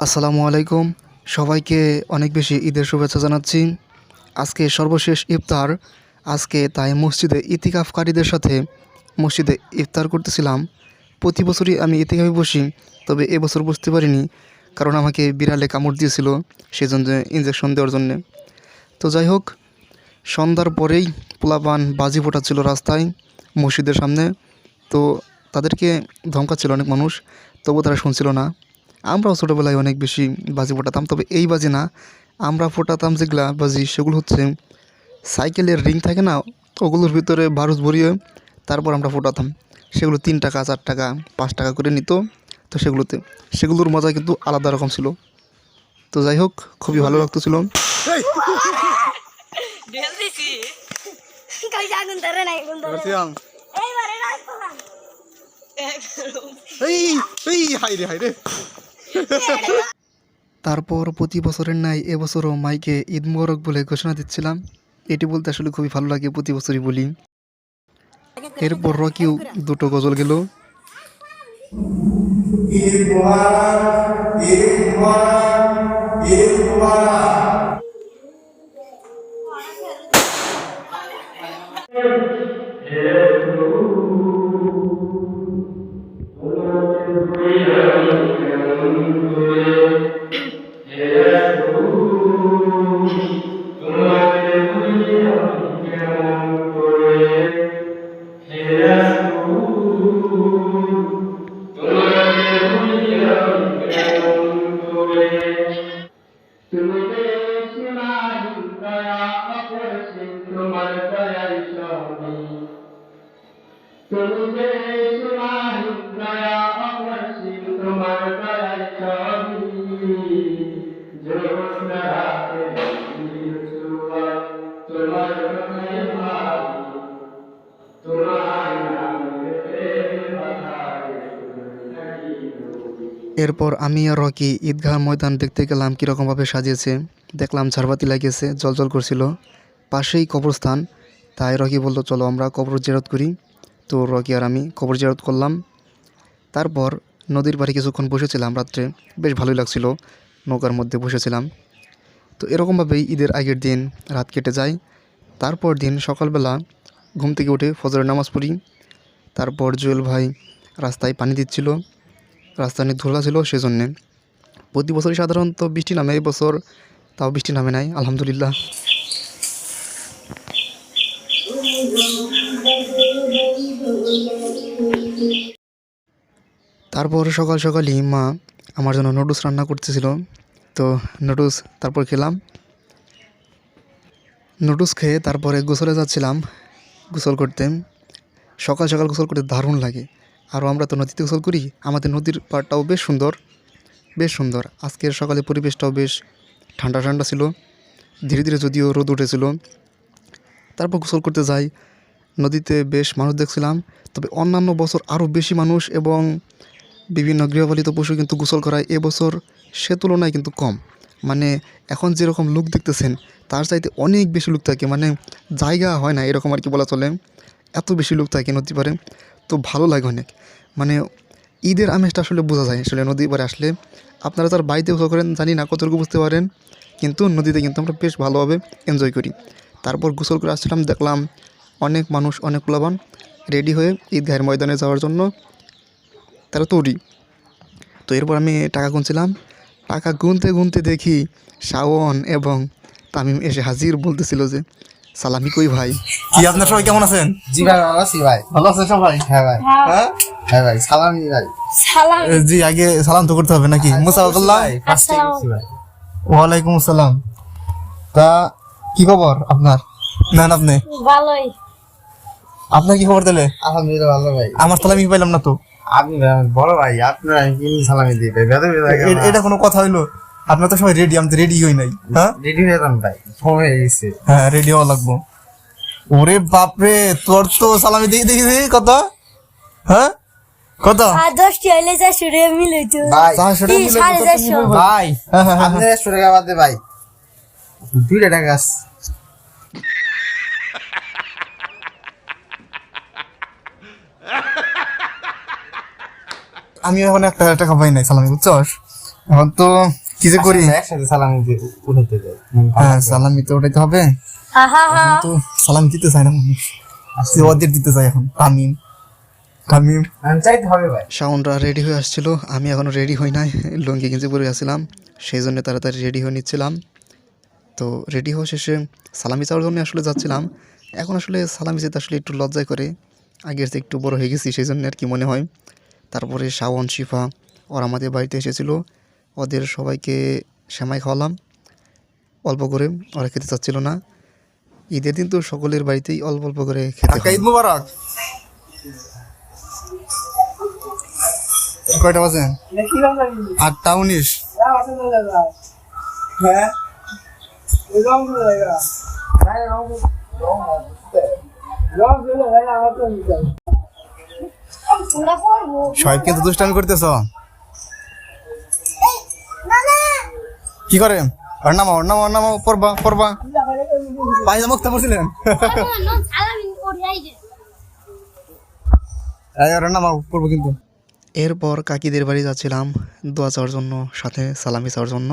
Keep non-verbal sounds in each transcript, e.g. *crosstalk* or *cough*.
আসসালামু আলাইকুম। সবাইকে অনেক বেশি ঈদের শুভেচ্ছা জানাচ্ছি। আজকে সর্বশেষ ইফতার। আজকে তাই মসজিদে ইতিকাফকারীদের সাথে মসজিদে ইফতার করতেছিলাম। প্রতি বছরই আমি ইতিকাফে বসি, তবে এবছর বসতে পারিনি কারণ আমাকে বিড়ালে কামড় দিয়েছিল সেই জন্য ইঞ্জেকশন দেওয়ার জন্যে। তো যাই হোক, সন্ধ্যার পরেই পোলাপান বাজি ফোটাচ্ছিল রাস্তায়, মসজিদের সামনে। তো তাদেরকে ধমকাচ্ছিল অনেক মানুষ, তবু তারা শুনছিল না। আমরাও ছোটোবেলায় অনেক বেশি বাজি ফোটাতাম তবে এই বাজি না। আমরা ফোটাতাম যেগুলা বাজি সেগুলো হচ্ছে সাইকেলের রিং থাকে না ওগুলোর ভিতরে বারুদ ভরিয়ে তারপর আমরা ফোটাতাম। সেগুলো তিন টাকা চার টাকা পাঁচ টাকা করে নিত তো সেগুলোতে। সেগুলোর মজা কিন্তু আলাদা রকম ছিল। তো যাই হোক খুবই ভালো লাগতেছিল ঢেল দিছি কই আগুন ধরে নাই আগুন ধরে এইবারে রাখলাম এই এই হাই রে হাই রে। তারপর প্রতি বছরের ন্যায় এবছরও মাইকে ঈদ মোবারক বলে ঘোষণা দিচ্ছিলাম। এটি বলতে আসলে খুবই ভালো লাগে প্রতি বছরই বলি। এরপর রকিও দুটো গজল গেল। তুমি এরপর আমি আর রকি ঈদগাহ ময়দান দেখতে গেলাম, কীরকমভাবে সাজিয়েছে। দেখলাম ঝাড়বাতি লাগিয়েছে জল করছিল। পাশেই কবরস্থান। তাই রকি বলল, চলো আমরা কবর জেরত করি। তো রকি আর আমি কবর জেরত করলাম। তারপর নদীর বাড়ি কিছুক্ষণ বসেছিলাম রাত্রে। বেশ ভালোই লাগছিল, নৌকার মধ্যে বসেছিলাম। তো এরকমভাবেই ঈদের আগের দিন রাত কেটে যায়। তারপর দিন সকালবেলা ঘুম থেকে উঠে ফজরের নামাজ পড়ি। তারপর জুয়েল ভাই রাস্তায় পানি দিচ্ছিল। রাস্তা অনেক ধুলা ছিল সেজন্যে। প্রতি বছরই সাধারণত বৃষ্টি নামে, এই বছর তাও বৃষ্টি নামে নাই, আলহামদুলিল্লাহ। তারপর সকাল সকালই মা আমার জন্য নুডলস রান্না করতেছিল। তো নুডলস তারপর খেলাম। নুডলস খেয়ে তারপরে গোসলে যাচ্ছিলাম গোসল করতে। সকাল সকাল গোসল করতে দারুণ লাগে। আরও আমরা তো নদীতে গোসল করি, আমাদের নদীর পাড়টাও বেশ সুন্দর বেশ সুন্দর। আজকের সকালে পরিবেশটাও বেশ ঠান্ডা ঠান্ডা ছিল, ধীরে ধীরে যদিও রোদ উঠেছিল। তারপর গোসল করতে যাই, নদীতে বেশ মানুষ দেখছিলাম, তবে অন্যান্য বছর আরও বেশি মানুষ এবং বিভিন্ন গৃহপালিত পশু কিন্তু গোসল করায় এবছর সে তুলনায় কিন্তু কম। মানে এখন যেরকম লুক দেখতেছেন, তার চাইতে অনেক বেশি লুক থাকে মানে জায়গা হয় না এরকম আর কি বলা চলে। এত বেশি লোক থাকে নদী পারে তো ভালো লাগে অনেক। মানে ঈদের আমেজটা আসলে বোঝা যায়। আসলে নদী পারে আসলে আপনারা তার বাড়িতে গোসল করেন, জানি না কতটুকু বুঝতে পারেন, কিন্তু নদীতে কিন্তু আমরা বেশ ভালোভাবে এনজয় করি। তারপর গোসল করে আসছিলাম, দেখলাম অনেক মানুষ, অনেক প্লাবান রেডি হয়ে ঈদগাহের ময়দানে যাওয়ার জন্য তারা তৈরি। তো এরপর আমি টাকা গুনছিলাম। টাকা গুনতে গুনতে দেখি শাওন এবং তামিম এসে হাজির বলতেছিল যে সালামি কই ভাই। কি আপনার সবাই কেমন আছেন? জি ভাই ভালো আছি ভাই। ভালো আছেন সবাই? হ্যাঁ ভাই। হ্যাঁ। হ্যাঁ? ভাই সালাম ভাই। সালাম। জি আগে সালাম তো করতে হবে নাকি? মুসাফাকুল্লাহ ফার্স্ট টাইম আছি ভাই ওয়ালাইকুম আসসালাম। তা কি খবর আপনার? নেন আপনি। ভালোই। আপনার কি খবর তাহলে? আলহামদুলিল্লাহ ভালো ভাই। আমার সালামি পাইলাম না তো। আপনি বড় ভাই আপনার কি সালামি দিবে বেদে এটা কোনো কথা হইল? আপনার তো সবাই রেডি আমি তো রেডি হই নাই হ্যাঁ? রেডি হয়ে যান ভাই সময় হয়ে গেছে। হ্যাঁ রেডি হওয়া লাগবো। ওরে বাপরে তোর তো সালামি দেখি দেখি দেখি কত? হ্যাঁ? কত? দশটি হইলে চারশো টাকা মিলে তো ভাই চারশো হ্যাঁ, হ্যাঁ, হ্যাঁ, টাকা বাদ দে ভাই। দুইটা টাকা আছে। আমি এখন একটা টাকা পাই নাই সালামি বুঝছস? এখন তো কিছু করি? একসাথে সালামি উঠাতে যাই। হ্যাঁ সালামি তো ওটাইতে হবে। তো সালামি দিতে চায় না মানুষ। ওদের দিতে চায় এখন। তামিম। তামিম। চাইতে শাওনরা রেডি হয়ে আসছিল। আমি এখনও রেডি হই নাই। লুঙ্গি গেঞ্জি পরে আসছিলাম সেই জন্য তাড়াতাড়ি রেডি হয়ে নিচ্ছিলাম। তো রেডি হওয়া শেষে সালামি চাওয়ার জন্য আসলে যাচ্ছিলাম। এখন আসলে সালামি যেতে আসলে একটু লজ্জায় করে। আগের থেকে একটু বড় হয়ে গেছি সেই জন্য আর কি মনে হয়। তারপরে শাওন শিফা ওরা আমাদের বাড়িতে এসেছিল। ওদের সবাইকে সেমাই খাওয়ালাম। অল্প করে ওরা খেতে চাচ্ছিল না। ঈদের দিন তো সকলের বাড়িতেই অল্প অল্প করে খেতে হয়। মুবারক। কয়টা বাজে? আটটা উনিশ। আমরা করব সবাই করতেছ না না কি করে? নামা ওর নামা পড়বা পড়বা। পায়জা মুক্ত পড়ছিলেন পড়ব কিন্তু। এরপর কাকিদের বাড়ি যাচ্ছিলাম দোয়া চাওয়ার জন্য সাথে সালামি চাওয়ার জন্য।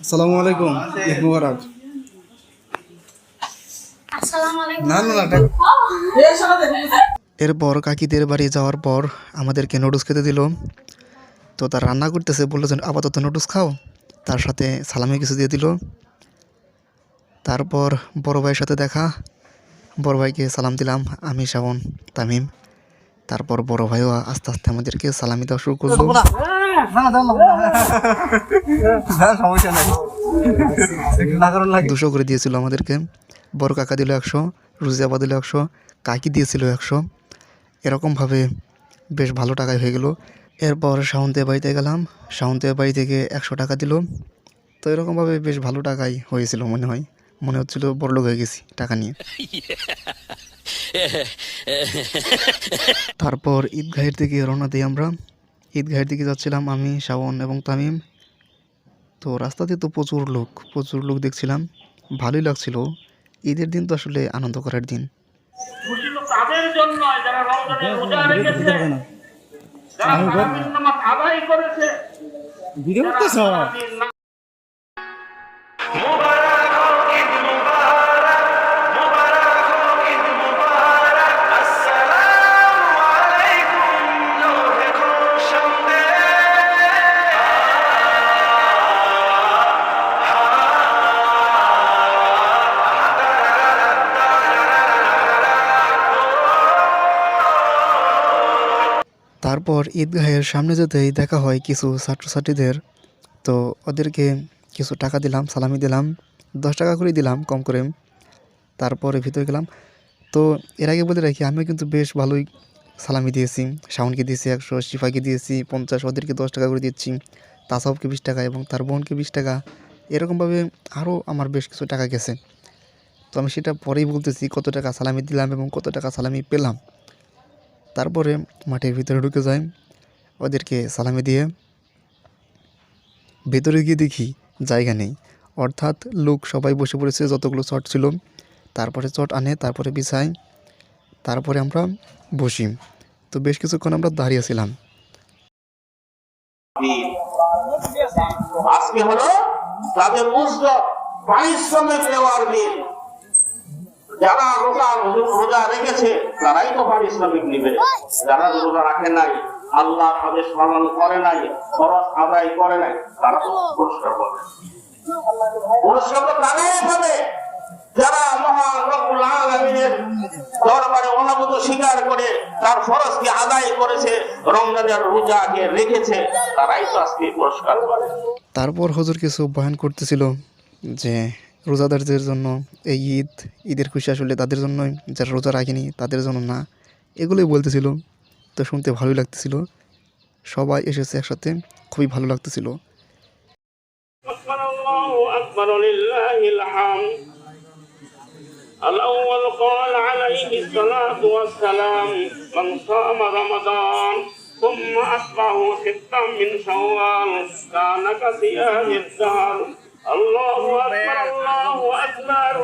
আসসালামু আলাইকুম। মুবারক আসসালামু আলাইকুম। না না না এরপর কাকিদের বাড়ি যাওয়ার পর আমাদেরকে নুডলস খেতে দিল তো তার রান্না করতেছে বলল যে আপাতত নুডলস খাও তার সাথে সালামি কিছু দিয়ে দিল তারপর বড় ভাইয়ের সাথে দেখা বড় ভাইকে সালাম দিলাম আমি শ্রাবণ তামিম তারপর বড় ভাইও আস্তে আস্তে আমাদেরকে সালামি দেওয়া শুরু করল দুশো করে দিয়েছিল আমাদেরকে বড় কাকা দিল একশো রুজিয়াবা দিল একশো কাকি দিয়েছিল একশো। এরকমভাবে বেশ ভালো টাকায় হয়ে গেল। এরপর শাওনতে বাড়িতে গেলাম। শাওনতে বাড়ি থেকে একশো টাকা দিল। তো এরকমভাবে বেশ ভালো টাকাই হয়েছিল মনে হয়। মনে হচ্ছিল বড়লোক হয়ে গেছি টাকা নিয়ে। *laughs* তারপর ঈদগাহের দিকে রওনা দিই আমরা। ঈদগাহের দিকে যাচ্ছিলাম আমি শাওন এবং তামিম। তো রাস্তাতে তো প্রচুর লোক প্রচুর লোক দেখছিলাম। ভালোই লাগছিল। ঈদের দিন তো আসলে আনন্দ করার দিন। তাদের জন্য যারা রমজানের রোজা রেখেছে যারা আদায় করেছে ভিডিও করতেছ? তারপর ঈদগাহের সামনে যেতেই দেখা হয় কিছু ছাত্রছাত্রীদের। তো ওদেরকে কিছু টাকা দিলাম, সালামি দিলাম, দশ টাকা করে দিলাম কম করে। তারপরে ভিতরে গেলাম। তো এর আগে বলে রাখি, আমিও কিন্তু বেশ ভালোই সালামি দিয়েছি, শাওনকে দিয়েছি একশো, শিফাকে দিয়েছি পঞ্চাশ, ওদেরকে দশ টাকা করে দিচ্ছি তাসাবকে বিশ টাকা এবং তার বোনকে বিশ টাকা। এরকমভাবে আরও আমার বেশ কিছু টাকা গেছে। তো আমি সেটা পরেই বলতেছি কত টাকা সালামি দিলাম এবং কত টাকা সালামি পেলাম। তারপরে মাঠের ভিতরে ঢুকে যাই। ওদেরকে সালামি দিয়ে। ভেতরে গিয়ে দেখি জায়গা নেই। অর্থাৎ লোক সবাই বসে পড়েছে, যতগুলো চট ছিল। তারপরে চট আনে, তারপরে বিছাই। তারপরে আমরা বসি। তো বেশ কিছুক্ষণ আমরা দাঁড়িয়েছিলাম আজকে হলো তাদের নেওয়ার দিন যারা রোজা রোজা রেখেছে, তারাই তো পারিশ্রমিক নিবে। যারা রোজা রাখে নাই, আল্লাহ আদেশ করে নাই খরচ আদায় করে নাই, তারা তো পুরস্কার দরবারে করে, তার আদায় করেছে রেখেছে, তারাই তো আজকে পুরস্কার পাবে তারপর হুজুর কিছু বয়ান করতেছিল যে রোজাদারদের জন্য এই ঈদ ঈদের খুশি আসলে তাদের জন্যই যারা রোজা রাখেনি তাদের জন্য না এগুলোই বলতেছিল তো শুনতে ভালোই লাগতেছিল সবাই এসেছে একসাথে খুবই ভালো লাগতেছিল أكبر الله أكبر لله الحمد الأول قال عليه الصلاة والسلام من صام رمضان ثم أتبعه ستا من شوال كان كصيام الدهر الله أكبر الله أكبر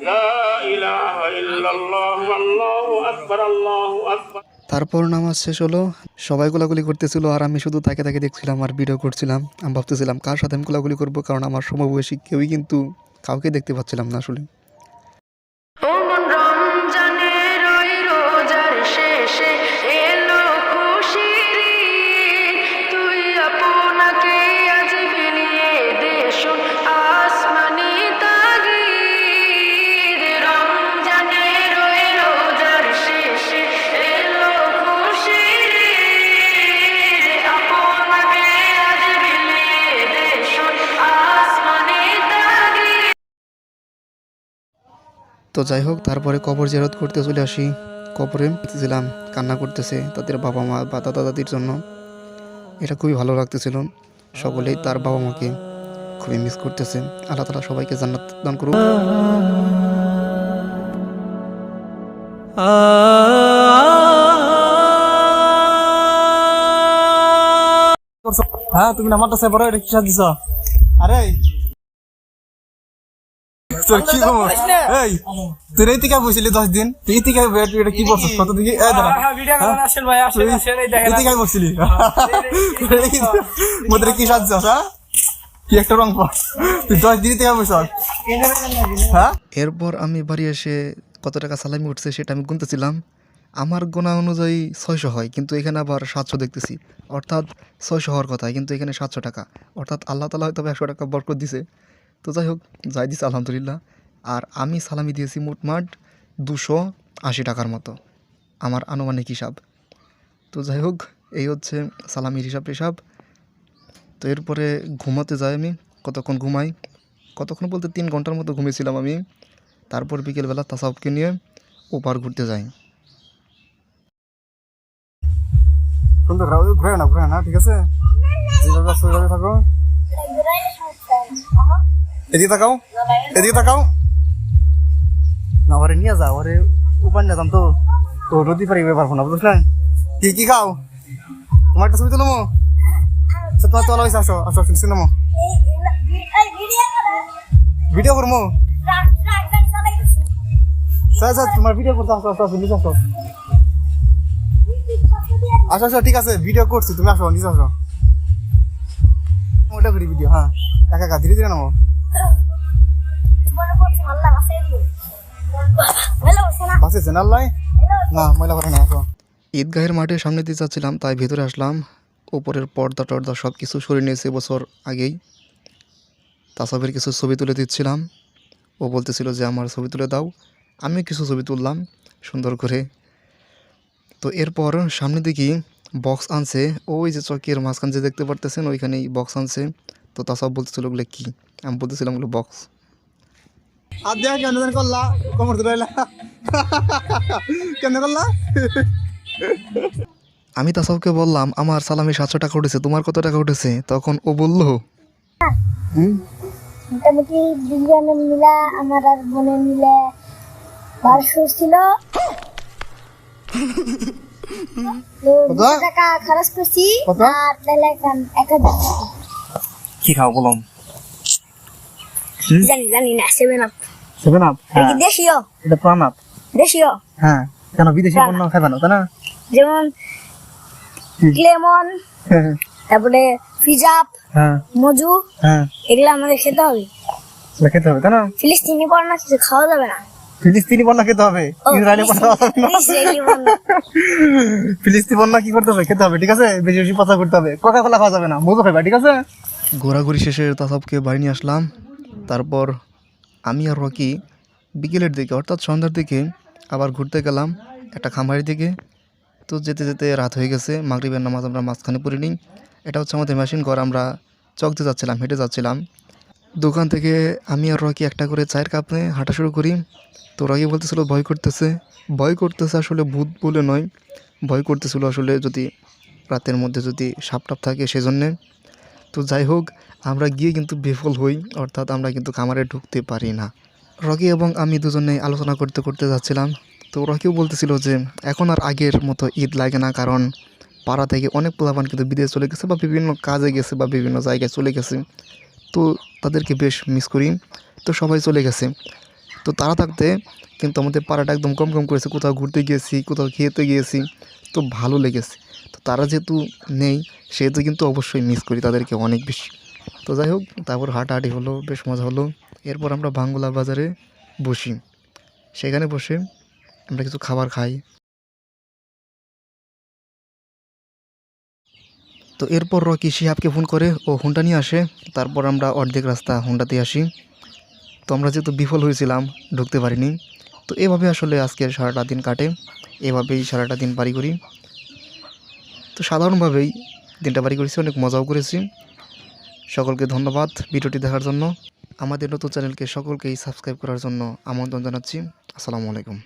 لا إله إلا الله الله أكبر الله أكبر তারপর নামাজ শেষ হলো সবাই গোলাগুলি করতেছিল আর আমি শুধু তাকে তাকে দেখছিলাম আর ভিডিও করছিলাম আমি ভাবতেছিলাম কার সাথে আমি গোলাগুলি করবো কারণ আমার সমবয়সী কেউই কিন্তু কাউকে দেখতে পাচ্ছিলাম না আসলে তো যাই হোক তারপরে কবর জিয়ারত করতে চলে আসি। কবরে দেখতেছিলাম কান্না করতেছে তাদের বাবা মা বা দাদা দাদির জন্য। এটা খুবই ভালো লাগতেছিল সকলেই তার বাবা মাকে খুবই মিস করতেছে। আল্লাহ তালা সবাইকে জান্নাত দান করুক। হ্যাঁ তুমি নাম্বারটা সেভ করো এটা কি দিছ? আরে তোর কি খবর? এই তুই এই থেকে দশ দিন? তুই এই থেকে এটা এটা কি করছিস কত দিকে? এই দাঁড়া। এই থেকে বসছিলি মোদের কি সাজ হ্যাঁ? কি একটা রং পা তুই দশ দিন থেকে বসছ হ্যাঁ? এরপর আমি বাড়ি এসে কত টাকা সালামি উঠছে সেটা আমি গুনতেছিলাম। আমার গোনা অনুযায়ী ছয়শো হয় কিন্তু এখানে আবার সাতশো দেখতেছি। অর্থাৎ ছয়শো হওয়ার কথা কিন্তু এখানে সাতশো টাকা। অর্থাৎ আল্লাহ তালা হয়তো একশো টাকা বরকত দিছে। তো যাই হোক যাই দিছে আলহামদুলিল্লাহ। আর আমি সালামি দিয়েছি মোটমাট দুশো আশি টাকার মতো। আমার আনুমানিক হিসাব। তো যাই হোক এই হচ্ছে সালামির হিসাব টিসাব তো এরপরে ঘুমাতে যাই আমি কতক্ষণ ঘুমাই? কতক্ষণ বলতে তিন ঘণ্টার মতো ঘুমিয়েছিলাম আমি। তারপর বিকেলবেলা তাসাউফকে নিয়ে ওপার ঘুরতে যাই। সুন্দর ঘুরে না ঘুরে না ঠিক আছে? থাকো। এদিকে তাকাও এদিকে তাকাও। না ওরে নিয়ে যা ওরে উপান নিয়ে যাম তো তো নদী পারি পারব না বুঝলেন কি কি খাও? তোমার একটা ছবি তো নেব? আচ্ছা, তোমার তো হয়েছে আসো আসো আসো সিনেমা ভিডিও করব? আচ্ছা আচ্ছা তোমার ভিডিও করতে আসো আসো আসো নিচে আসো। আসো আসো ঠিক আছে ভিডিও করছি তুমি আসো নিচে আসো। ওটা করি ভিডিও হ্যাঁ। একা একা ধীরে ধীরে নামো বাসে লাই না ময়লা করে না ঈদগাহের মাঠে সামনে দিয়ে যাচ্ছিলাম তাই ভেতরে আসলাম। উপরের পর্দা টর্দা সব কিছু সরিয়ে নিয়েছে বছর আগেই। তাসাবের কিছু ছবি তুলে দিচ্ছিলাম। ও বলতেছিল যে আমার ছবি তুলে দাও। আমি কিছু ছবি তুললাম সুন্দর করে। তো এরপর সামনে দিকে বক্স আনছে। ওই যে চকের মাঝখান যে দেখতে পারতেছেন ওইখানেই বক্স আনছে। তো তাসাব বলতেছিল ওগুলো কী? আমি বলতেছিলাম ওগুলো বক্স। আর দেখ কেন করলা কমর ধরে রইলা কেন করলা? আমি তাসাবকে বললাম আমার সালামি সাতশো টাকা উঠেছে তোমার কত টাকা উঠেছে? তখন ও বলল মোটামুটি দুজনের মিলা আমার আর বোনের মিলে বারোশো ছিল টাকা খরচ করছি আর তাহলে এক কি খাও বলম জানি জানি না সেভেন আপ। সেভেন আপ কি দেশীয় এটা প্রাণ আপ দেশীয় হ্যাঁ কেন বিদেশি পণ্য খাবে তাই না? যেমন ক্লেমন তারপরে ফিজাপ হ্যাঁ। মজু হ্যাঁ। এগুলো আমাদের খেতে হবে। খেতে হবে তাই না? ফিলিস্তিনি পড়া কিছু খাওয়া যাবে না। ফিলিস্তিনি পণ্য খেতে হবে? ইসরায়েলি পণ্য খাওয়া যাবে না। ইসরায়েলি পণ্য। ফিলিস্তিনি পণ্য কি করতে হবে? খেতে হবে ঠিক আছে? বেশি বেশি করতে হবে। কোকা কোলা খাওয়া যাবে না। মজু খাবে ঠিক আছে? ঘোরাঘুরি শেষে তাসাবকে বাড়ি নিয়ে আসলাম। তারপর আমি আর রকি বিকেলের দিকে, অর্থাৎ সন্ধ্যার দিকে আবার ঘুরতে গেলাম একটা খামারের দিকে। তো যেতে যেতে রাত হয়ে গেছে, মাগরিবের নামাজ আমরা মাঝখানে পড়ে নিই। এটা হচ্ছে আমাদের মেশিন ঘর, আমরা চকতে যাচ্ছিলাম, হেঁটে যাচ্ছিলাম। দোকান থেকে আমি আর রকি একটা করে চায়ের কাপ নিয়ে হাঁটা শুরু করি। তো রকি বলতেছিল, ভয় করতেছে। ভয় করতেছে আসলে ভূত বলে নয়, ভয় করতেছিল আসলে যদি রাতের মধ্যে যদি সাপ টাপ থাকে সেজন্যে। তো যাই হোক, আমরা গিয়ে কিন্তু বিফল হই, অর্থাৎ আমরা কিন্তু খামারে ঢুকতে পারি না। রকি এবং আমি দুজনে আলোচনা করতে করতে যাচ্ছিলাম। তো রকিও বলতেছিল যে, এখন আর আগের মতো ঈদ লাগে না, কারণ পাড়া থেকে অনেক পোলাপান কিন্তু বিদেশে চলে গেছে বা বিভিন্ন কাজে গেছে বা বিভিন্ন জায়গায় চলে গেছে। তো তাদেরকে বেশ মিস করি। তো সবাই চলে গেছে। তো তারা থাকতে কিন্তু আমাদের পাড়াটা একদম কম কম করেছে। কোথাও ঘুরতে গিয়েছি, কোথাও খেতে গিয়েছি। তো ভালো লেগেছে। তো তারা যেহেতু নেই, সেহেতু কিন্তু অবশ্যই মিস করি তাদেরকে অনেক বেশি। তো যাই হোক, তারপর হাঁটাহাঁটি হলো, বেশ মজা হলো। এরপর আমরা বাংলা বাজারে বসি। সেখানে বসে আমরা কিছু খাবার খাই। তো এরপর রকি শিহাবকে ফোন করে, ও হুন্ডা নিয়ে আসে। তারপর আমরা অর্ধেক রাস্তা হুন্ডাতে আসি। তো আমরা যেহেতু বিফল হয়েছিলাম, ঢুকতে পারিনি। তো এভাবে আসলে আজকের সারাটা দিন কাটে। এভাবেই সারাটা দিন পারি করি। তো সাধারণভাবেই দিনটা বাড়ি করেছি, অনেক মজাও করেছি। সকলকে ধন্যবাদ ভিডিওটি দেখার জন্য। আমাদের নতুন চ্যানেলকে সকলকেই সাবস্ক্রাইব করার জন্য আমন্ত্রণ জানাচ্ছি। আসসালামু আলাইকুম।